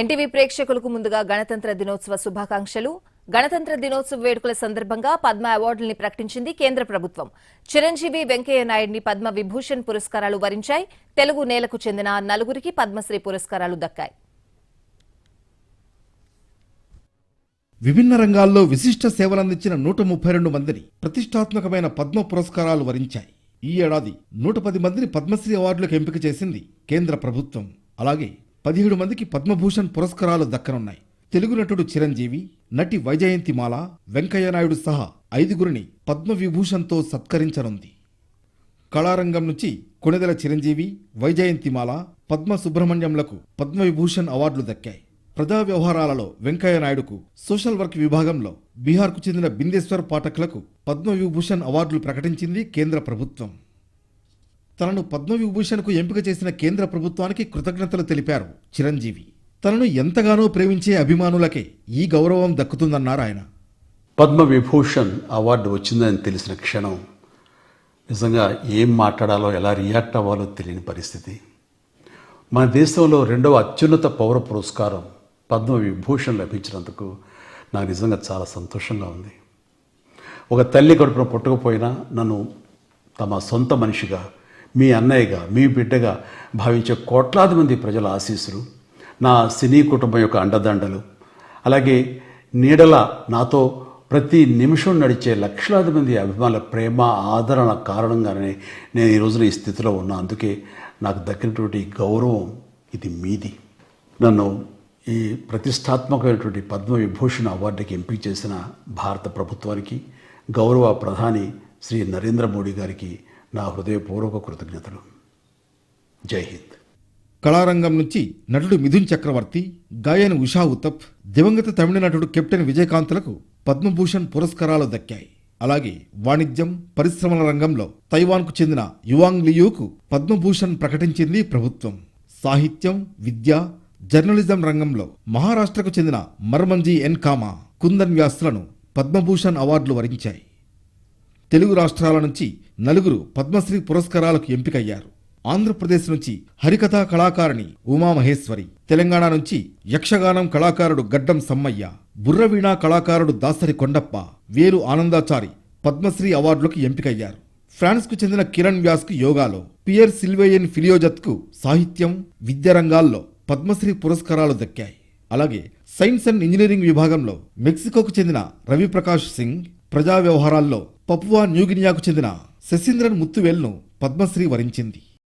NTV ప్రేక్షకులకు ముందుగా గణతంత్ర దినోత్సవ శుభాకాంక్షలు. గణతంత్ర దినోత్సవ వేడుకల సందర్భంగా పద్మ అవార్డుల్ని ప్రకటించింది కేంద్ర ప్రభుత్వం. చిరంజీవి వెంకయ్య నాయుడిని పద్మ విభూషణ్ పురస్కారాలు వరించాయి. తెలుగు నేలకు చెందిన నలుగురికి పద్మశ్రీ పురస్కారాలు దక్కాయి. విభిన్న రంగాల్లో విశిష్ట సేవలందించిన నూట ముప్పై రెండు మందిని ప్రతిష్టాత్మకమైన పద్మ పురస్కారాలు వరించాయి. ఈ ఏడాది నూట పది మందిని పద్మశ్రీ అవార్డులకు ఎంపిక చేసింది కేంద్ర ప్రభుత్వం. అలాగే పదిహేడు మందికి పద్మభూషణ్ పురస్కారాలు దక్కనున్నాయి. తెలుగు నటుడు చిరంజీవి నటి వైజయంతిమాల వెంకయ్య నాయుడు సహా ఐదుగురిని పద్మ విభూషణ్తో సత్కరించనుంది. కళారంగం నుంచి కొణిదెల చిరంజీవి వైజయంతిమాల పద్మ సుబ్రహ్మణ్యంలకు పద్మవిభూషణ్ అవార్డులు దక్కాయి. ప్రజా వ్యవహారాలలో వెంకయ్య నాయుడుకు సోషల్ వర్క్ విభాగంలో బీహార్కు చెందిన బిందేశ్వర్ పాఠకులకు పద్మవిభూషణ్ అవార్డులు ప్రకటించింది కేంద్ర ప్రభుత్వం. తనను పద్మవిభూషణ్కు ఎంపిక చేసిన కేంద్ర ప్రభుత్వానికి కృతజ్ఞతలు తెలిపారు చిరంజీవి. తనను ఎంతగానో ప్రేమించే అభిమానులకే ఈ గౌరవం దక్కుతుందన్నారు ఆయన. పద్మ విభూషణ్ అవార్డు వచ్చిందని తెలిసిన క్షణం నిజంగా ఏం మాట్లాడాలో ఎలా రియాక్ట్ అవ్వాలో తెలియని పరిస్థితి. మన దేశంలో రెండవ అత్యున్నత పౌర పురస్కారం పద్మ విభూషణ్ లభించినందుకు నాకు నిజంగా చాలా సంతోషంగా ఉంది. ఒక తల్లి కడుపున పుట్టకపోయినా నన్ను తమ సొంత మనిషిగా మీ అన్నయ్యగా మీ బిడ్డగా భావించే కోట్లాది మంది ప్రజల ఆశీస్సులు నా సినీ కుటుంబం యొక్క అండదండలు అలాగే నీడల నాతో ప్రతి నిమిషం నడిచే లక్షలాది మంది అభిమానుల ప్రేమ ఆదరణ కారణంగానే నేను ఈ రోజున ఈ స్థితిలో ఉన్నా. అందుకే నాకు దక్కినటువంటి గౌరవం ఇది మీది. నన్ను ఈ ప్రతిష్టాత్మకమైనటువంటి పద్మ విభూషణ్ అవార్డుకి ఎంపిక చేసిన భారత ప్రభుత్వానికి గౌరవ ప్రధాని శ్రీ నరేంద్ర మోడీ గారికి నా హృదయపూర్వక కృతజ్ఞతలు. జై హింద్. కళారంగం నుంచి నటుడు మిథున్ చక్రవర్తి గాయన్ ఉషా ఉతప్ దివంగత తమిళ నటుడు కెప్టెన్ విజయకాంత్లకు పద్మభూషణ్ పురస్కారాలు దక్కాయి. అలాగే వాణిజ్యం పరిశ్రమల రంగంలో తైవాన్కు చెందిన యువాంగ్ లియూకు పద్మభూషణ్ ప్రకటించింది ప్రభుత్వం. సాహిత్యం విద్య జర్నలిజం రంగంలో మహారాష్ట్రకు చెందిన మర్మంజీ ఎన్ కామా కుందన్ వ్యాస్లను పద్మభూషణ్ అవార్డులు వరించాయి. తెలుగు రాష్ట్రాల నుంచి నలుగురు పద్మశ్రీ పురస్కారాలకు ఎంపికయ్యారు. ఆంధ్రప్రదేశ్ నుంచి హరికథా కళాకారిణి ఉమామహేశ్వరి తెలంగాణ నుంచి యక్షగానం కళాకారుడు గడ్డం సమ్మయ్య బుర్రవీణా కళాకారుడు దాసరి కొండప్ప వేలు ఆనందాచారి పద్మశ్రీ అవార్డులకు ఎంపికయ్యారు. ఫ్రాన్స్కు చెందిన కిరణ్ వ్యాస్కు యోగాలో పియర్ సిల్వేయన్ ఫిలియోజత్కు సాహిత్యం విద్య రంగాల్లో పద్మశ్రీ పురస్కారాలు దక్కాయి. అలాగే సైన్స్ అండ్ ఇంజనీరింగ్ విభాగంలో మెక్సికోకు చెందిన రవిప్రకాష్ సింగ్ ప్రజా వ్యవహారాల్లో పపువా న్యూగినియాకు చెందిన శశీంద్రన్ ముత్తువేల్ను పద్మశ్రీ వరించింది.